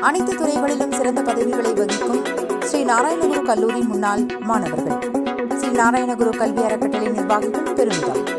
அனைத்து துறைகளிலும் சிறந்த பதவிகளை வகிக்கும் ஸ்ரீ நாராயணகுரு கல்லூரி முன்னாள் மாணவர்கள். ஸ்ரீ நாராயணகுரு கல்வி அறக்கட்டளை நிர்வாகிகள் பெருமிதம்.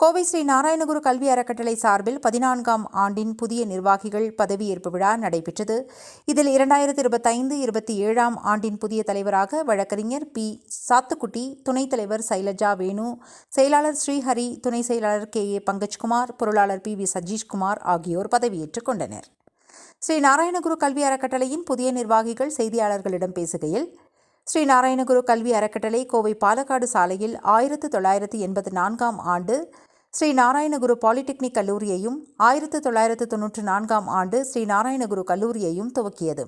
கோவை ஸ்ரீ நாராயணகுரு கல்வி அறக்கட்டளை சார்பில் பதினான்காம் ஆண்டின் புதிய நிர்வாகிகள் பதவியேற்பு விழா நடைபெற்றது. இதில் இரண்டாயிரத்தி இருபத்தைந்து இருபத்தி ஏழாம் ஆண்டின் புதிய தலைவராக வழக்கறிஞர் பி. சாத்துக்குட்டி துணைத் தலைவர் சைலஜா வேணு செயலாளர் ஸ்ரீஹரி துணை செயலாளர் கே. ஏ. பங்கஜ்குமார் பொருளாளர் பி. வி. சஜீஷ்குமார் ஆகியோர் பதவியேற்றுக் கொண்டனர். ஸ்ரீ நாராயணகுரு கல்வி அறக்கட்டளையின் புதிய நிர்வாகிகள் செய்தியாளர்களிடம் பேசுகையில் ஸ்ரீ நாராயணகுரு கல்வி அறக்கட்டளை கோவை பாலக்காடு சாலையில் ஆயிரத்து தொள்ளாயிரத்து எண்பத்து நான்காம் ஆண்டு ஸ்ரீ நாராயணகுரு பாலிடெக்னிக் கல்லூரியையும் ஆயிரத்து தொள்ளாயிரத்து தொன்னூற்றி நான்காம் ஆண்டு ஸ்ரீ நாராயணகுரு கல்லூரியையும் துவக்கியது.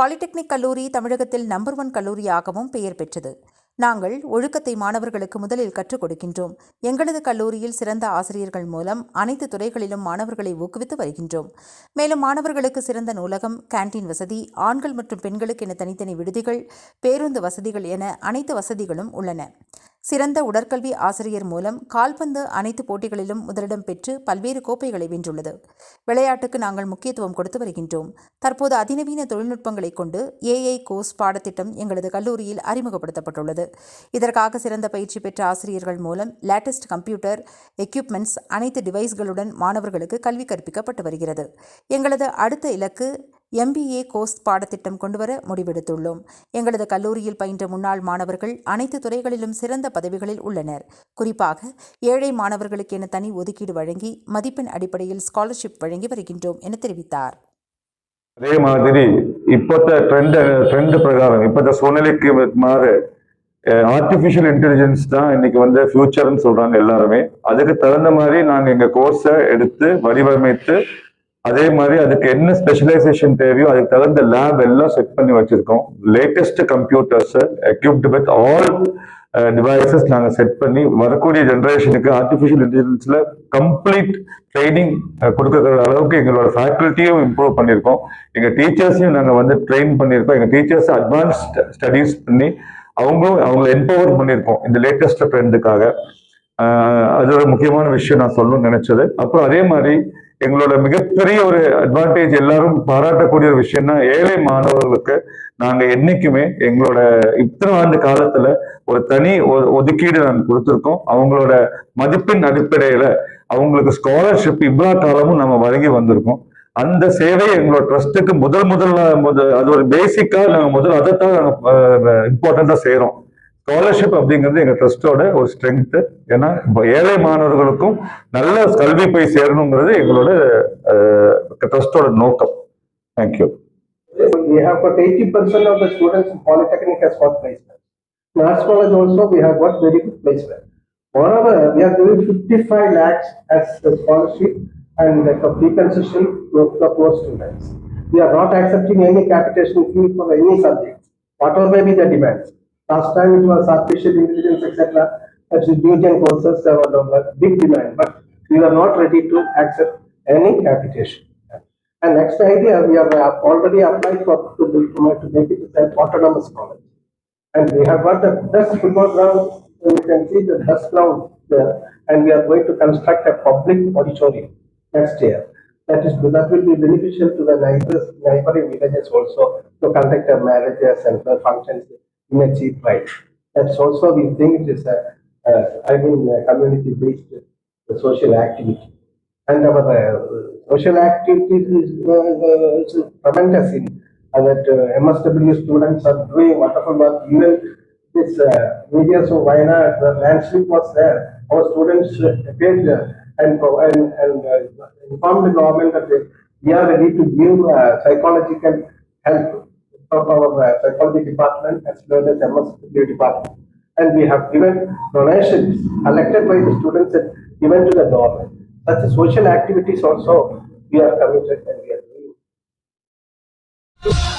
பாலிடெக்னிக் கல்லூரி தமிழகத்தில் நம்பர் ஒன் கல்லூரியாகவும் பெயர் பெற்றது. நாங்கள் ஒழுக்கத்தை மாணவர்களுக்கு முதலில் கற்றுக் கொடுக்கின்றோம். எங்களது கல்லூரியில் சிறந்த ஆசிரியர்கள் மூலம் அனைத்து துறைகளிலும் மாணவர்களை ஊக்குவித்து வருகின்றோம். மேலும் மாணவர்களுக்கு சிறந்த நூலகம் கேண்டீன் வசதி ஆண்கள் மற்றும் பெண்களுக்கு என தனித்தனி விடுதிகள் பேருந்து வசதிகள் என அனைத்து வசதிகளும் உள்ளன. சிறந்த உடற்கல்வி ஆசிரியர் மூலம் கால்பந்து அனைத்து போட்டிகளிலும் முதலிடம் பெற்று பல்வேறு கோப்பைகளை வென்றுள்ளது. விளையாட்டுக்கு நாங்கள் முக்கியத்துவம் கொடுத்து வருகின்றோம். தற்போது அதிநவீன தொழில்நுட்பங்களை கொண்டு ஏஐ கோர்ஸ் பாடத்திட்டம் எங்களது கல்லூரியில் அறிமுகப்படுத்தப்பட்டுள்ளது. இதற்காக சிறந்த பயிற்சி பெற்ற ஆசிரியர்கள் மூலம் லேட்டஸ்ட் கம்ப்யூட்டர் எக்யூப்மெண்ட்ஸ் அனைத்து டிவைஸ்களுடன் மாணவர்களுக்கு கல்வி கற்பிக்கப்பட்டு வருகிறது. எங்களது அடுத்த இலக்கு எம்பிஏ கோர்ஸ் பாடத்திட்டம் கொண்டுவர முடிவெடுத்துள்ளோம். எங்களது கல்லூரியில் பயின்ற முன்னாள் மாணவர்கள் அனைத்து துறைகளிலும் சிறந்த பதவிகளில் உள்ளனர். குறிப்பாக ஏழை மாணவர்களுக்கு என தனி ஒதுக்கீடு வழங்கி மதிப்பெண் அடிப்படையில் ஸ்காலர்ஷிப் வழங்கி வருகின்றோம் என தெரிவித்தார். அதே மாதிரி இப்போத்த ட்ரெண்ட் ட்ரெண்ட் பிரகாரம் இப்போத்த சூழ்நிலைக்கு மாறு ஆர்டிஃபிஷியல் இன்டெலிஜென்ஸ் தான் இன்னைக்கு வந்து ஃபியூச்சர்னு சொல்றாங்க எல்லாருமே. அதுக்கு தகுந்த மாதிரி நாங்கள் எங்கள் கோர்ஸை எடுத்து வடிவமைத்து அதே மாதிரி அதுக்கு என்ன ஸ்பெஷலைசேஷன் தேவையோ அதுக்கு தகுந்த லேப் எல்லாம் செட் பண்ணி வச்சிருக்கோம். Latest computers equipped with all devices நாங்கள் செட் பண்ணி வரக்கூடிய ஜென்ரேஷனுக்கு ஆர்டிஃபிஷியல் இன்டெலிஜென்ஸில் கம்ப்ளீட் ட்ரைனிங் கொடுக்குற அளவுக்கு எங்களோட ஃபேக்கல்ட்டியும் இம்ப்ரூவ் பண்ணியிருக்கோம். எங்கள் டீச்சர்ஸையும் நாங்கள் வந்து ட்ரெயின் பண்ணியிருக்கோம். எங்கள் டீச்சர்ஸ் அட்வான்ஸ்ட் ஸ்டடீஸ் பண்ணி அவங்களும் அவங்களை எம்பவர் பண்ணியிருக்கோம் இந்த லேட்டஸ்ட் ட்ரெண்டுக்காக அது ஒரு முக்கியமான விஷயம் நான் சொல்லணும்னு நினைச்சது. அப்புறம் அதே மாதிரி எங்களோட மிகப்பெரிய ஒரு அட்வான்டேஜ் எல்லாரும் பாராட்டக்கூடிய ஒரு விஷயம்னா ஏழை மாணவர்களுக்கு நாங்க என்னைக்குமே எங்களோட இத்தனை ஆண்டு காலத்துல ஒரு தனி ஒ- ஒதுக்கீடு நாங்கள் கொடுத்துருக்கோம். அவங்களோட மதிப்பெண் அடிப்படையில அவங்களுக்கு ஸ்காலர்ஷிப் இவ்வளோ காலமும் நம்ம வழங்கி வந்திருக்கோம். அந்த சேவை எங்களோட ட்ரஸ்ட்டுக்கு முதல் முதல்ல முதல் அது ஒரு பேசிக்கா நாங்கள் முதல் அதைத்தான் நாங்கள் இம்பார்ட்டண்டா செய்யறோம் ஸ்காலர்ஷிப் அப்படிங்கிறது எங்க ட்ரஸ்டோட ஒரு ஸ்ட்ரென்த் ஏன்னா இப்போ ஏழை மாணவர்களுக்கும் நல்ல கல்வி போய் சேரணுங்கிறது எங்களோட ட்ரஸ்டோட நோக்கம் thank you We have got eighty percent of the students in Polytechnic has got placement. In Arts College also, we have got very good placement. Moreover, we are giving fifty-five lakhs as a scholarship and like a free concession to the poor students. We are not accepting any capitation fee for any subject, whatever may be the demands. Last time it was artificial intelligence, etc. As new gen courses, there was a big demand, but we are not ready to accept any capitation. And next idea, we have already applied for to build to make it an autonomous college. And we have got the best football ground, you can see the best ground there, and we are going to construct a public auditorium next year. That is, that will be beneficial to the neighbors, neighboring villages also to conduct their marriages and their functions in a cheap. That's also, we think it is a, uh, I mean, community-based social activity. And our uh, social activities is, uh, uh, is tremendous in that MSW students are doing wonderful work. Even this areas of Wayanad, the landslip was there. Our students appeared and, and, and informed the government that they- we are ready to give psychological help of our uh, psychology department as well as MSW department. And we have given donations collected by the students and given to the government. Such social activities also we are committed and we are doing.